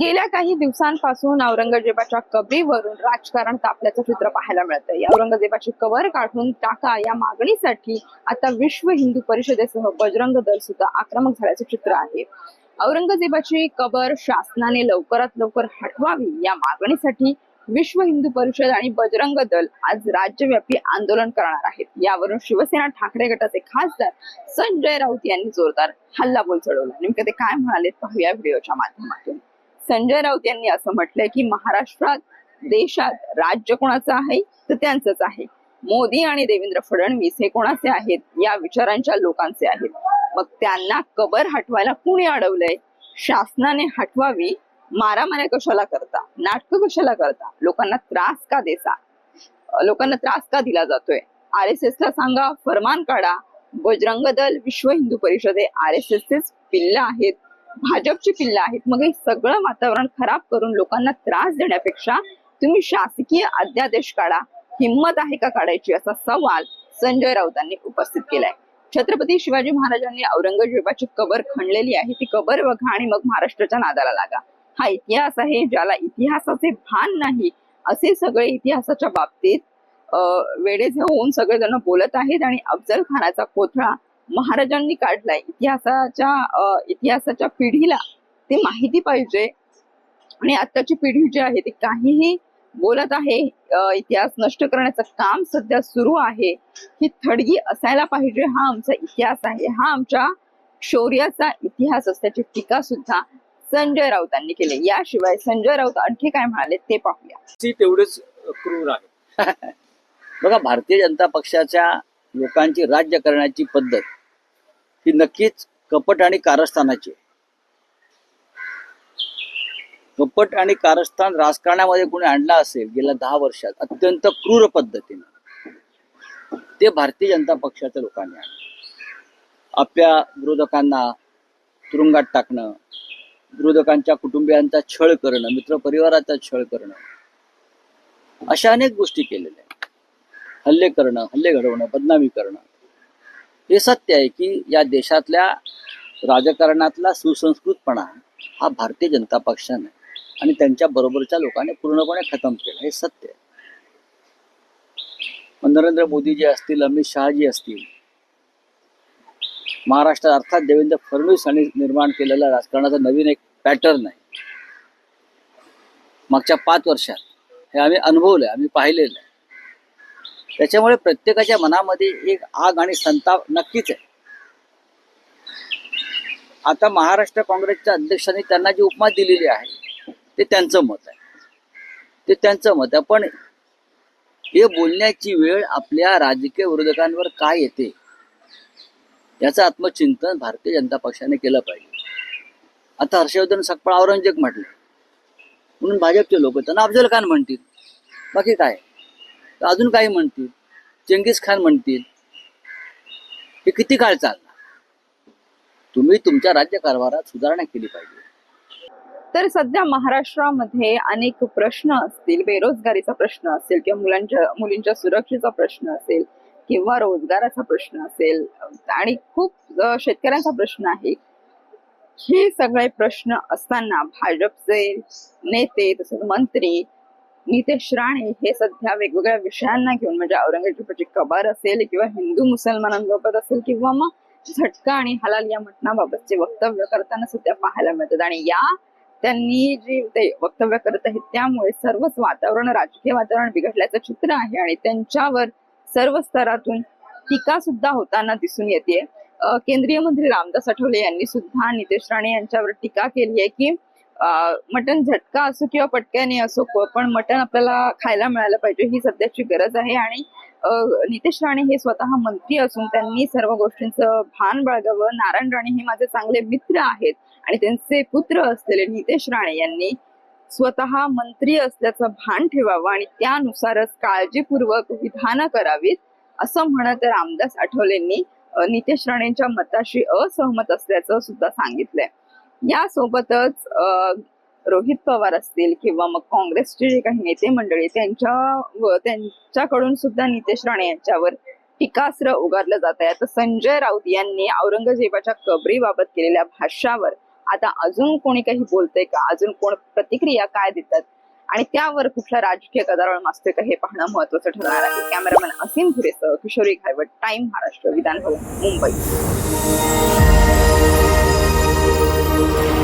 गेल्या काही दिवसांपासून औरंगजेबाच्या कबरीवरून राजकारण तापल्याचं चित्र पाहायला मिळतंय. औरंगजेबाची कबर काढून टाका या मागणीसाठी आता विश्व हिंदू परिषदेसह बजरंग दल सुद्धा आक्रमक झाल्याचं चित्र आहे. औरंगजेबाची कबर शासनाने लवकरात लवकर हटवावी या मागणीसाठी विश्व हिंदू परिषद आणि बजरंग दल आज राज्यव्यापी आंदोलन करणार आहेत. यावरून शिवसेना ठाकरे गटाचे खासदार संजय राऊत यांनी जोरदार हल्लाबोल चढवला. नेमकं ते काय म्हणाले पाहूया व्हिडिओच्या माध्यमातून. संजय राऊत यांनी असं म्हटलंय की महाराष्ट्रात देशात राज्य कोणाचं आहे? तर त्यांचंच आहे. मोदी आणि देवेंद्र फडणवीस हे कोणाचे आहेत? या विचारांच्या लोकांचे आहेत. मग त्यांना कबर हटवायला कुणी अडवलंय? शासनाने हटवावी मारामाऱ्या कशाला करता? नाटक कशाला करता? लोकांना त्रास का देता? लोकांना त्रास का दिला जातोय? आर एस एस ला सांगा फरमान काढा. बजरंग दल विश्व हिंदू परिषद हे आर एस एस पिल्ल आहेत. भाजपची पिल्ल आहेत. मग हे सगळं वातावरण खराब करून लोकांना त्रास देण्यापेक्षा तुम्ही शासकीय अध्यादेश काढा. हिंमत आहे का काढायची असा सवाल संजय राऊतांनी उपस्थित केलाय. छत्रपती शिवाजी महाराजांनी औरंगजेबाची कबर खणलेली आहे. ती कबर बघा आणि मग महाराष्ट्राच्या नादाला लागा. हा इतिहास आहे ज्याला इतिहासाचे भान नाही असे सगळे इतिहासाच्या बाबतीत अं, वेडेच होऊन सगळेजण बोलत आहेत आणि अफजल खानाचा कोथळा महाराजांनी काढलाय. इतिहासाच्या इतिहासाच्या पिढीला ते माहिती पाहिजे. आणि आताची पिढी जी आहे ती काहीही बोलत आहे इतिहास नष्ट करण्याचं काम सध्या सुरू आहे. ही थडगी असायला पाहिजे. हा आमचा इतिहास आहे. हा आमच्या शौर्याचा इतिहास असल्याची टीका सुद्धा संजय राऊतांनी केली. याशिवाय संजय राऊत आणखी काय म्हणाले ते पाहूया. ती तेवढेच क्रूर आहे. बघा भारतीय जनता पक्षाच्या लोकांची राज्य करण्याची पद्धत ही नक्कीच कपट आणि कारस्थानाची आहे. कपट आणि कारस्थान राजकारणामध्ये कोणी आणला असेल गेल्या दहा वर्षात अत्यंत क्रूर पद्धतीने ते भारतीय जनता पक्षाच्या लोकांनी आणलं. आपल्या विरोधकांना तुरुंगात टाकणं विरोधकांच्या कुटुंबियांचा छळ करणं मित्रपरिवाराचा छळ करणं अशा अनेक गोष्टी केलेल्या आहेत. हल्ले करणं हल्ले घडवणं बदनामी करणं. हे सत्य आहे की या देशातल्या राजकारणातला सुसंस्कृतपणा हा भारतीय जनता पक्षाने आणि त्यांच्या बरोबरच्या लोकांनी पूर्णपणे खतम केला. हे सत्य आहे. नरेंद्र मोदी जे असतील अमित शहाजी असतील महाराष्ट्रात अर्थात देवेंद्र फडणवीस यांनी निर्माण केलेला राजकारणाचा नवीन एक पॅटर्न आहे मागच्या पाच वर्षात हे आम्ही अनुभवलंय आम्ही पाहिलेलं आहे त्याच्यामुळे प्रत्येकाच्या मनामध्ये एक आग आणि संताप नक्कीच आहे. आता महाराष्ट्र काँग्रेसच्या अध्यक्षांनी त्यांना जी उपमा दिलेली आहे ते त्यांचं मत आहे. ते त्यांचं मत आहे. पण हे बोलण्याची वेळ आपल्या राजकीय विरोधकांवर काय येते याचं आत्मचिंतन भारतीय जनता पक्षाने केलं पाहिजे. आता हर्षवर्धन सकपाळ औरंगजेब म्हटले म्हणून भाजपचे लोक त्यांना अफजल खान म्हणतील. बाकी काय? तर अजून काही म्हणतील. चंगीस खान म्हणतील. हे किती काळ चालणार? तुम्ही तुमच्या राज्य कारभारात सुधारणा केली पाहिजे. तर सध्या महाराष्ट्रामध्ये अनेक प्रश्न असतील बेरोजगारीचा प्रश्न असेल किंवा मुलांच्या मुलींच्या सुरक्षेचा प्रश्न असेल किंवा रोजगाराचा प्रश्न असेल आणि खूप शेतकऱ्यांचा प्रश्न आहे. हे सगळे प्रश्न असताना भाजपचे नेते तसेच मंत्री नितेश राणे हे सध्या वेगवेगळ्या विषयांना घेऊन म्हणजे औरंगजेबाची कबर असेल किंवा हिंदू मुसलमानांबाबत असेल किंवा मग झटका आणि हलाल या मटणाबाबतचे वक्तव्य करताना सध्या पाहायला मिळतात. आणि या त्यांनी जी ते वक्तव्य करत आहेत त्यामुळे सर्वच वातावरण राजकीय वातावरण बिघडल्याचं चित्र आहे आणि त्यांच्यावर सर्व स्तरातून टीका सुद्धा होताना दिसून येते. केंद्रीय मंत्री रामदास आठवले यांनी सुद्धा नितेश राणे यांच्यावर टीका केली आहे की मटण झटका असो किंवा पटक्याने असो पण मटण आपल्याला खायला मिळालं पाहिजे ही सध्याची गरज आहे. आणि नितेश राणे हे स्वतः मंत्री असून त्यांनी सर्व गोष्टींचं भान बाळगावं. नारायण राणे हे माझे चांगले मित्र आहेत आणि त्यांचे पुत्र असलेले नितेश राणे यांनी स्वतः मंत्री असल्याचं भान ठेवावं आणि त्यानुसारच काळजीपूर्वक विधानं करावीत असं म्हणत रामदास आठवलेंनी नितेश राणेंच्या मताशी असहमत असल्याचं सुद्धा सांगितलंय. यासोबतच रोहित पवार असतील किंवा मग काँग्रेसचे जे काही नेते मंडळी त्यांच्या व त्यांच्याकडून सुद्धा नितेश राणे यांच्यावर टीकास्त्र उगारलं जात आहे. आता संजय राऊत यांनी औरंगजेबाच्या कबरीबाबत केलेल्या भाष्यावर आता अजून कोणी काही बोलतंय का? अजून कोण प्रतिक्रिया काय देतात? आणि त्यावर कुठला राजकीय गदारोळ मासतोय का हे पाहणं महत्वाचं ठरणार आहे. Cameraman Asim धुरेसह Kishori Ghaywat time Maharashtra Vidhan Bhavan Mumbai. Thank you.